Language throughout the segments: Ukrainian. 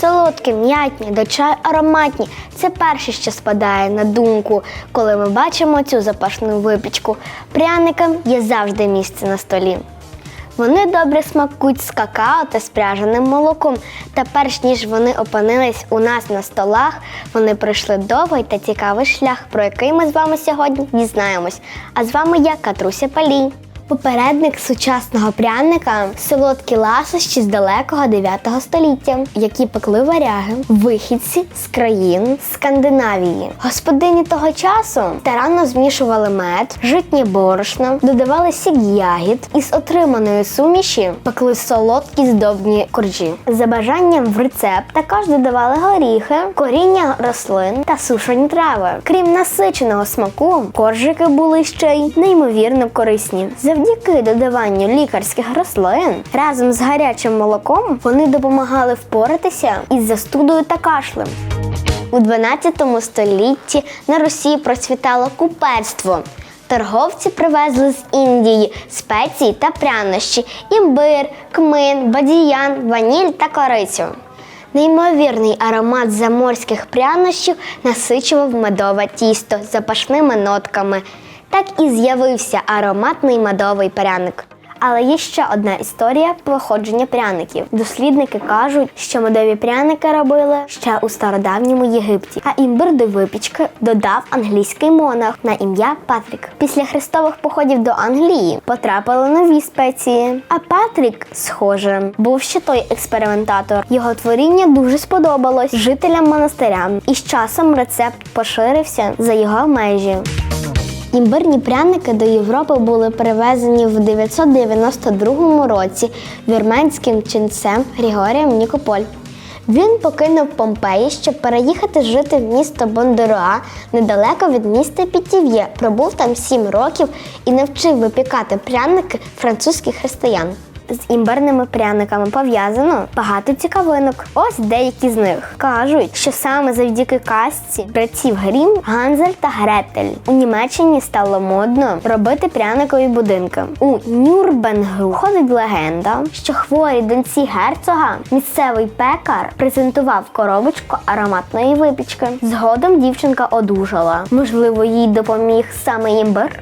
Солодкі, м'ятні, до чаю ароматні. Це перше, що спадає на думку, коли ми бачимо цю запашну випічку. Пряникам є завжди місце на столі. Вони добре смакують з какао та спряженим молоком. Та перш ніж вони опинились у нас на столах, вони пройшли довгий та цікавий шлях, про який ми з вами сьогодні дізнаємось. А з вами я, Катруся Палій. Попередник сучасного пряника солодкі ласощі з далекого 9 століття, які пекли варяги, вихідці з країн Скандинавії. Господині того часу старанно змішували мед, житнє борошно, додавали сік ягід з отриманої суміші пекли солодкі здобні коржі. За бажанням в рецепт також додавали горіхи, коріння рослин та сушені трави. Крім насиченого смаку, коржики були ще й неймовірно корисні. Завдяки додаванню лікарських рослин разом з гарячим молоком вони допомагали впоратися із застудою та кашлем. У 12 столітті на Росії процвітало купецтво. Торговці привезли з Індії спеції та прянощі, імбир, кмин, бадіян, ваніль та корицю. Неймовірний аромат заморських прянощів насичував медове тісто запашними нотками. Так і з'явився ароматний медовий пряник. Але є ще одна історія походження пряників. Дослідники кажуть, що медові пряники робили ще у стародавньому Єгипті, а імбир до випічки додав англійський монах на ім'я Патрік. Після хрестових походів до Англії потрапили нові спеції. А Патрік, схоже, був ще той експериментатор. Його творіння дуже сподобалось жителям монастиря, і з часом рецепт поширився за його межі. Імбирні пряники до Європи були перевезені в 992 році вірменським ченцем Григорієм Нікополь. Він покинув Помпеї, щоб переїхати жити в місто Бондеруа недалеко від міста Пітів'є. Пробув там сім років і навчив випікати пряники французьких християн. З імбирними пряниками пов'язано багато цікавинок. Ось деякі з них кажуть, що саме завдяки казці братів Грім, Ганзель та Гретель у Німеччині стало модно робити пряникові будинки. У Нюрбенгу ходить легенда, що хворій доньці герцога місцевий пекар презентував коробочку ароматної випічки. Згодом дівчинка одужала. Можливо, їй допоміг саме імбир.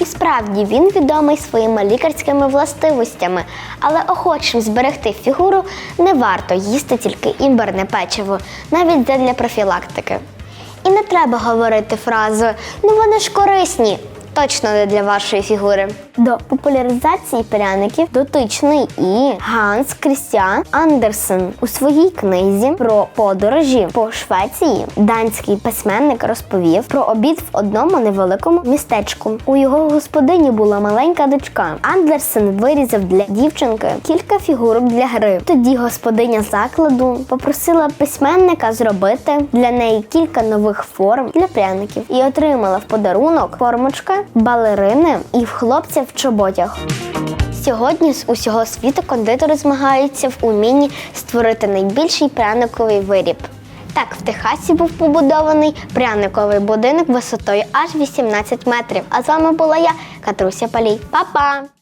І справді він відомий своїми лікарськими властивостями, але охочим зберегти фігуру не варто їсти тільки імбирне печиво, навіть для профілактики. І не треба говорити фразу ну вони ж корисні. Точно не для вашої фігури. До популяризації пряників дотичний і Ганс Крістіан Андерсен у своїй книзі про подорожі по Швеції данський письменник розповів про обід в одному невеликому містечку. У його господині була маленька дочка. Андерсен вирізав для дівчинки кілька фігурок для гри. Тоді господиня закладу попросила письменника зробити для неї кілька нових форм для пряників і отримала в подарунок формочки, балерини і в хлопця в чоботях. Сьогодні з усього світу кондитери змагаються в умінні створити найбільший пряниковий виріб. Так, в Техасі був побудований пряниковий будинок висотою аж 18 метрів. А з вами була я, Катруся Палій. Па-па!